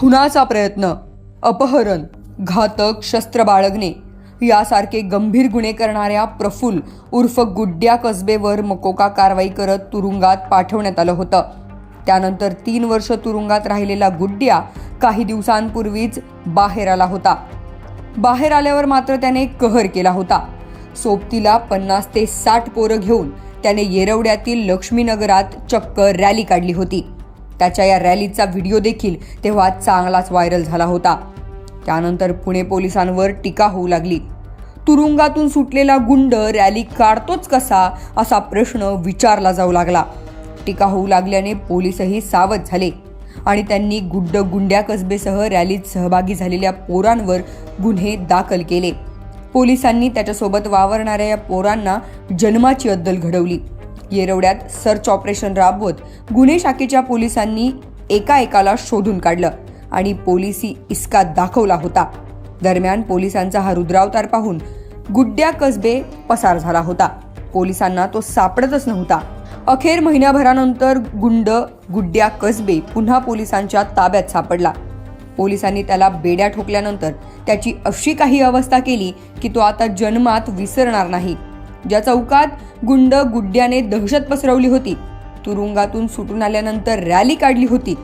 खुनाचा प्रयत्न अपहरण घातक शस्त्र बाळगणे यासारखे गंभीर गुन्हे करणाऱ्या प्रफुल्ल उर्फ गुड्ड्या कसबेवर मकोका कारवाई करत तुरुंगात पाठवण्यात आलं होतं. त्यानंतर तीन वर्ष तुरुंगात राहिलेला गुड्ड्या काही दिवसांपूर्वीच बाहेर आला होता. बाहेर आल्यावर मात्र त्याने कहर केला होता. सोबतीला पन्नास ते साठ पोरं घेऊन त्याने येरवड्यातील लक्ष्मीनगरात चक्क रॅली काढली होती. त्याच्या या रॅलीचा व्हिडिओ देखील तेव्हा चांगलाच व्हायरल झाला होता. त्यानंतर पुणे पोलिसांवर टीका होऊ लागली. तुरुंगातून सुटलेला गुंड रॅली काढतोच कसा? असा प्रश्न विचारला जाऊ लागला. टीका होऊ लागल्याने पोलीसही सावध झाले आणि त्यांनी गुड्ड गुंड्या कसबेसह रॅलीत सहभागी झालेल्या पोरांवर गुन्हे दाखल केले. पोलिसांनी त्याच्यासोबत वावरणाऱ्या या पोरांना जन्माची अद्दल घडवली. येरवड्यात सर्च ऑपरेशन राबवत गुन्हे शाखेच्या पोलिसांनी एका एकाला शोधून काढलं आणि पोलिसी इसका दाखवला होता. दरम्यान पोलिसांचा हा रुद्रावतार पाहून गुड्ड्या कसबे पसार झाला होता. पोलिसांना तो सापडतच नव्हता. अखेर महिन्याभरानंतर गुंड गुड्ड्या कसबे पुन्हा पोलिसांच्या ताब्यात सापडला. पोलिसांनी त्याला बेड्या ठोकल्यानंतर त्याची अशी काही अवस्था केली की तो आता जन्मात विसरणार नाही. ज्या चौकात गुंड गुड्ड्याने दहशत पसरवली होती तुरुंगातून सुटून आल्यानंतर रॅली काढली होती.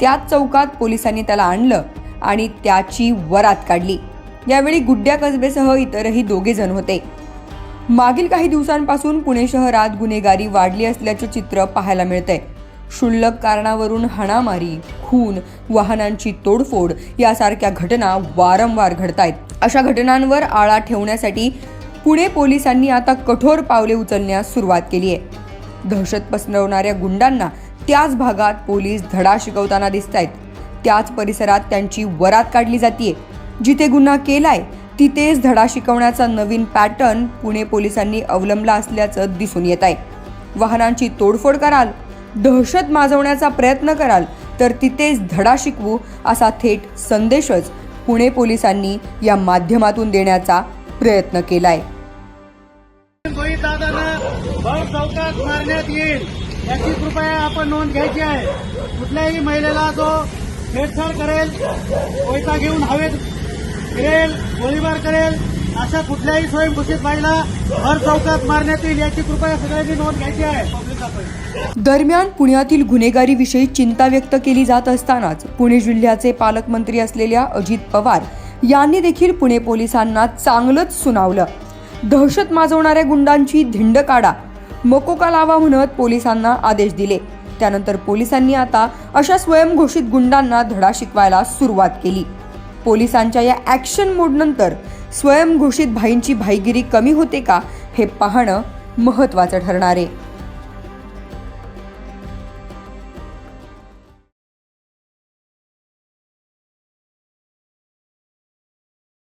त्याच चौकात पोलिसांनी त्याला आणलं आणि त्याची वरात काढली. यावेळी गुड्ड्या कसबेसह इतरही दोघे जण होते. मागील काही दिवसांपासून पुणे शहरात गुन्हेगारी वाढली असल्याचे चित्र पाहायला मिळतंय. क्षुल्लक कारणावरून हाणामारी खून वाहनांची तोडफोड यासारख्या घटना वारंवार घडतायत. अशा घटनांवर आळा ठेवण्यासाठी पुणे पोलिसांनी आता कठोर पावले उचलण्यास सुरुवात केली आहे. दहशत पसरवणाऱ्या गुंडांना त्याच भागात पोलीस धडा शिकवताना दिसत आहेत त्याच परिसरात त्यांची वरात काढली जाते जिथे गुन्हा केलाय तिथेच धडा शिकवण्याचा नवीन पॅटर्न पुणे पोलिसांनी अवलंबला असल्याचं दिसून येत आहे वाहनांची तोडफोड कराल दहशत माजवण्याचा प्रयत्न कराल तर तिथेच धडा शिकवू असा थेट संदेशच पुणे पोलिसांनी या माध्यमातून देण्याचा प्रयत्न केलाय. मारण्यात येईल. याची कृपया आपण नोंद घ्यायची आहे. कुठल्याही महिलेला जो छेडछाड करेल कोयता घेऊन हवेत फिरेल गोळीबार करेल अशा कुठल्याही स्वयंघोषित बाईला भर चौकात मारण्यात येईल याची कृपया सगळ्यांनी नोंद घ्यायची आहे. दरम्यान पुण्यातील गुन्हेगारीविषयी चिंता व्यक्त केली जात असतानाच पुणे जिल्ह्याचे पालकमंत्री असलेल्या अजित पवार यांनी देखील पुणे पोलिसांना चांगलंच सुनावलं. दहशत माजवणाऱ्या गुंडांची धिंड काढा मकोका लावा म्हणत पोलिसांना आदेश दिले. त्यानंतर पोलिसांनी आता अशा स्वयंघोषित गुंडांना धडा शिकवायला सुरुवात केली. पोलिसांच्या या ॲक्शन मोडनंतर स्वयंघोषित भाईंची भाईगिरी कमी होते का हे पाहणं महत्त्वाचं ठरणार आहे.